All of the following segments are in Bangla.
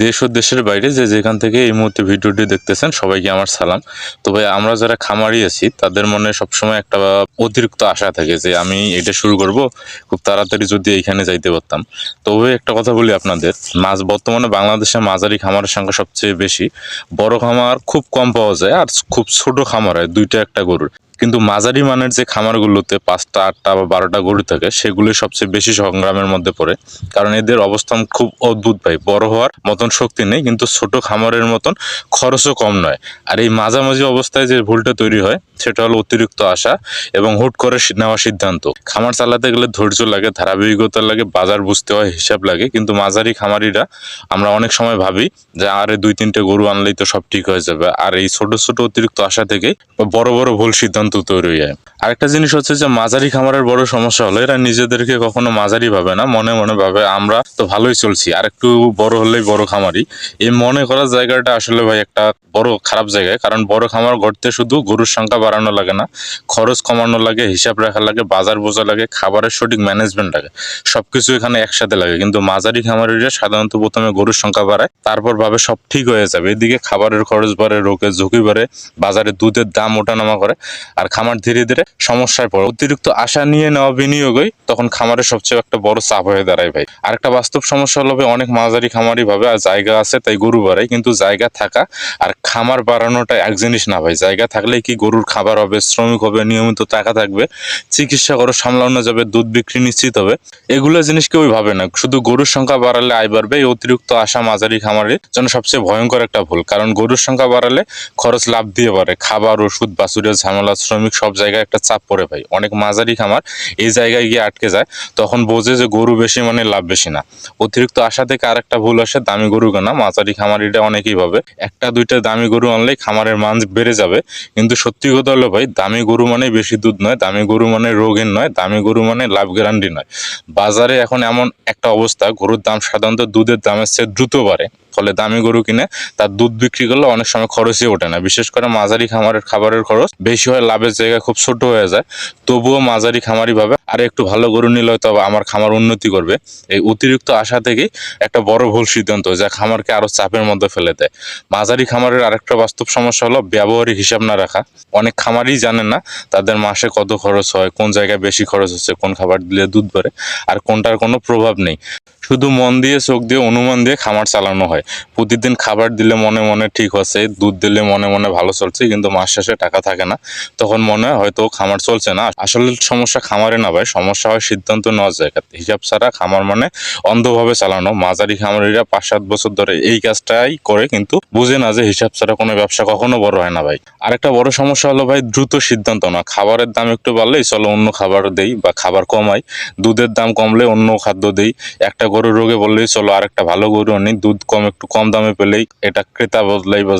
দেশ ও দেশের বাইরে যে যেখান থেকে এই মুহূর্তে ভিডিওটি দেখতেছেন, সবাইকে আমার সালাম। তো ভাই, আমরা যারা খামারি আছি, তাদের মনে সবসময় একটা অতিরিক্ত আশা থাকে যে আমি এটা শুরু করব, খুব তাড়াতাড়ি যদি এইখানে যাইতে পারতাম। তবে একটা কথা বলি আপনাদের, মাছ বর্তমানে বাংলাদেশে মাঝারি খামারের সংখ্যা সবচেয়ে বেশি। বড় খামার খুব কম পাওয়া যায়, আর খুব ছোট খামার হয়, দুইটা একটা গরুর। কিন্তু মাঝারি মানের যে খামারগুলোতে পাঁচটা, আটটা বা বারোটা গরু থাকে, সেগুলোই সবচেয়ে বেশি সংগ্রামের মধ্যে পড়ে। কারণ এদের অবস্থান খুব অদ্ভুত ভাই। বড় হওয়ার মতন শক্তি নেই, কিন্তু ছোট খামারের মতন খরচও কম নয়। আর এই মাঝামাঝি অবস্থায় যে ভুলটা তৈরি হয়, সেটা হলো অতিরিক্ত আশা এবং হুট করে নেওয়া সিদ্ধান্ত। খামার চালাতে গেলে ধৈর্য লাগে, ধারাবাহিকতা লাগে, বাজার বুঝতে হয়, হিসাব লাগে। কিন্তু মাঝারি খামারিরা, আমরা অনেক সময় ভাবি যে, আরে দুই, তিনটে গরু আনলেই তো সব ঠিক হয়ে যাবে। আর এই ছোট ছোট অতিরিক্ত আশা থেকে বড় বড় ভুল সিদ্ধান্ত তৈরি হয়ে যায় আরেকটা জিনিস হচ্ছে যে মাঝারি খামারের বড় সমস্যা হলো, এরা নিজেদেরকে কখনো মাঝারি ভাবে না, মনে মনে ভাবে আমরা তো ভালোই চলছি আর একটু বড় হলেই বড় খামারি। এই মনে করার জায়গাটা আসলে ভাই একটা বড় খারাপ জায়গায়, কারণ বড় খামার গড়তে শুধু গরুর সংখ্যা বাড়ানো লাগে না, খরচ কমানো লাগে, হিসাব রাখা লাগে, বাজার বোঝা লাগে, খাবারের সঠিক ম্যানেজমেন্ট লাগে, সবকিছু এখানে একসাথে লাগে। কিন্তু মাঝারি খামারিরা সাধারণত প্রথমে গরুর সংখ্যা বাড়ায়, তারপর ভাবে সব ঠিক হয়ে যাবে। এদিকে খাবারের খরচ বাড়ে, রোগের ঝুঁকি বাড়ে, বাজারে দুধের দাম ওঠানামা করে, আর খামার ধীরে ধীরে সমস্যায় পড়ে। অতিরিক্ত আশা নিয়ে নেওয়া বিনিয়োগই তখন খামারের সবচেয়ে একটা বড় চাপ হয়ে দাঁড়ায় ভাই। আরেকটা বাস্তব সমস্যা হলো অনেক মাঝারি খামারি ভাবে আর জায়গা আছে তাই গরু বাড়ায়, কিন্তু জায়গা থাকা আর খামার বাড়ানোটা এক জিনিস না ভাই। জায়গা থাকলে কি গরুর খাবার হবে, শ্রমিক হবে, নিয়মিত টাকা থাকবে, চিকিৎসা করে সামলানো যাবে, দুধ বিক্রি নিশ্চিত হবে। এগুলো জিনিস কেউই ভাবে না। শুধু গরুর সংখ্যা বাড়ালে আয় বাড়বে, এই অতিরিক্ত আশা মাঝারি খামারের জন্য সবচেয়ে ভয়ঙ্কর একটা ভুল। কারণ গরুর সংখ্যা বাড়ালে খরচ লাভ দিয়ে পারে খাবার, ওষুধ, বাছুরের ঝামেলা, শ্রমিক সব জায়গায় একটা চাপ পড়ে ভাই। অনেক মাঝারি খামার, এই জায়গায় গিয়ে আটকে যায়, তখন বোঝে যে গরু বেশি মানে লাভ বেশি না। অতিরিক্ত আশা থেকে আরেকটা ভুল আসে, দামি গরু কেনা। মাঝারি খামারিটা অনেকেই ভাবে, একটা দুইটা দামি গরু আনলেই খামারের মান বেড়ে যাবে। কিন্তু সত্যি কথা হলো ভাই, দামি গরু মানে বেশি দুধ নয়, দামি গরু মানে রোগের নয়, দামি গরু মানে লাভ গ্যারান্টি নয়। বাজারে এখন এমন একটা অবস্থা, গরুর দাম সাধারণত দুধের দামের চেয়ে দ্রুত বাড়ে। ফলে দামি গরু কিনে তার দুধ বিক্রি করলে অনেক সময় খরচই ওঠে না। বিশেষ করে মাঝারি খামারের খাবারের খরচ বেশি হয়, লাভের জায়গা খুব ছোট হয়ে যায়। তবুও মাঝারি খামারি ভাবে আর একটু ভালো গরু নিলে হয়তো আমার খামার উন্নতি করবে। এই অতিরিক্ত আশা থেকেই একটা বড় ভুল সিদ্ধান্ত যা খামারকে আরও চাপের মধ্যে ফেলে দেয়। মাঝারি খামারের আরেকটা বাস্তব সমস্যা হলো ব্যবহারিক হিসাব না রাখা। অনেক খামারই জানে না তাদের মাসে কত খরচ হয়, কোন জায়গায় বেশি খরচ হচ্ছে, কোন খাবার দিলে দুধ বাড়ে, আর কোনটার কোনো প্রভাব নেই। শুধু মন দিয়ে, চোখ দিয়ে, অনুমান দিয়ে খামার চালানো হয়। প্রতিদিন খাবার দিলে মনে মনে ঠিক হচ্ছে, দুধ দিলে মনে মনে ভালো চলছে, কিন্তু মাস শেষে টাকা থাকে না। তখন মনে হয় হয়তো খামার চলছে না। আসলে সমস্যা খামারে না ভাই, সমস্যা হয় সিদ্ধান্ত নেওয়ার জায়গাতে। হিসাব ছাড়া খামার মানে অন্ধভাবে চালানো। মাঝারি খামারিরা পাঁচ সাত বছর ধরে এই কাজটাই করে, কিন্তু বুঝে না যে হিসাব ছাড়া কোনো ব্যবসা কখনো বড় হয় না ভাই। আরেকটা বড় সমস্যা হলো ভাই, দ্রুত সিদ্ধান্ত না খাবারের দাম একটু বাড়লেই চলো অন্য খাবার দেই বা খাবার কমাই। দুধের দাম কমলে অন্য খাদ্য দেই। একটা গরু রোগে বললেই চলো আরেকটা ভালো গরু আনি, দুধ কম একটু কম দামে পেলেই এটা ক্রেতা বদলাই বা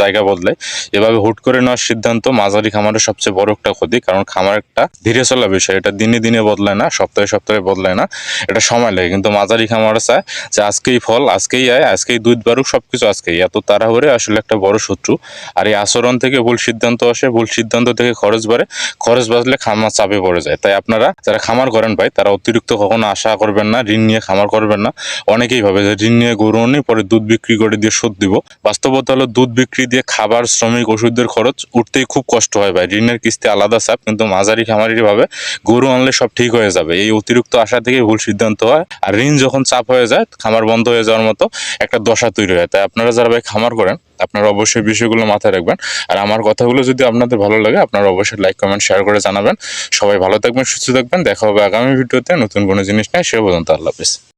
জায়গা বদলাই এভাবে হুট করে নেওয়ার সিদ্ধান্ত মাঝারি খামারের সবচেয়ে বড় একটা ক্ষতি, কারণ খামার একটা ধীরে চলা বিষয়। এটা দিনে দিনে বদলায় না, সপ্তাহে সপ্তাহে বদলায় না। এটা সময় লাগে, কিন্তু মাঝারি খামার চায় যে আজকেই ফল, আজকেই আয়, আজকেই দুধ বাড়ুক, সবকিছু আজকেই। এত তাড়াহুড়ে আসলে একটা বড় শত্রু। আর এই আচরণ থেকে ভুল সিদ্ধান্ত আসে, ভুল সিদ্ধান্ত থেকে খরচ বাড়ে। খরচ বাড়লে খামার চাপে পড়ে যায়। তাই আপনারা যারা খামার করেন ভাই, তারা অতিরিক্ত কখনো আশা করবেন না, ঋণ নিয়ে খামার করবেন না। অনেকেই ভাবে যে ঋণ নিয়ে গরু আনি পরে দুধ বিক্রি করে দিয়ে শোধ দিব। বাস্তবতা হলো দুধ বিক্রি দিয়ে খাবার, শ্রমিক, ওষুধের খরচ উঠতেই খুব কষ্ট হয় ভাই। ঋণের কিস্তি আলাদা চাপ, কিন্তু মাঝারি খামারি ভাবে গরু আনলে সব ঠিক হয়ে যাবে। এই অতিরিক্ত আশা থেকে ভুল সিদ্ধান্ত হয়। আর ঋণ যখন চাপ হয়ে যায়, খামার বন্ধ হয়ে যাওয়ার মতো একটা দশা তৈরি হয়। তাই আপনারা যারা ভাই খামার করেন, আপনারা অবশ্যই বিষয়গুলো মাথায় রাখবেন। আর আমার কথাগুলো যদি আপনাদের ভালো লাগে, আপনারা অবশ্যই লাইক, কমেন্ট, শেয়ার করে জানাবেন। সবাই ভালো থাকবেন, সুস্থ থাকবেন। দেখা হবে আগামী ভিডিওতে নতুন কোনো জিনিস নিয়ে, সে পর্যন্ত আল্লাহ হাফিজ।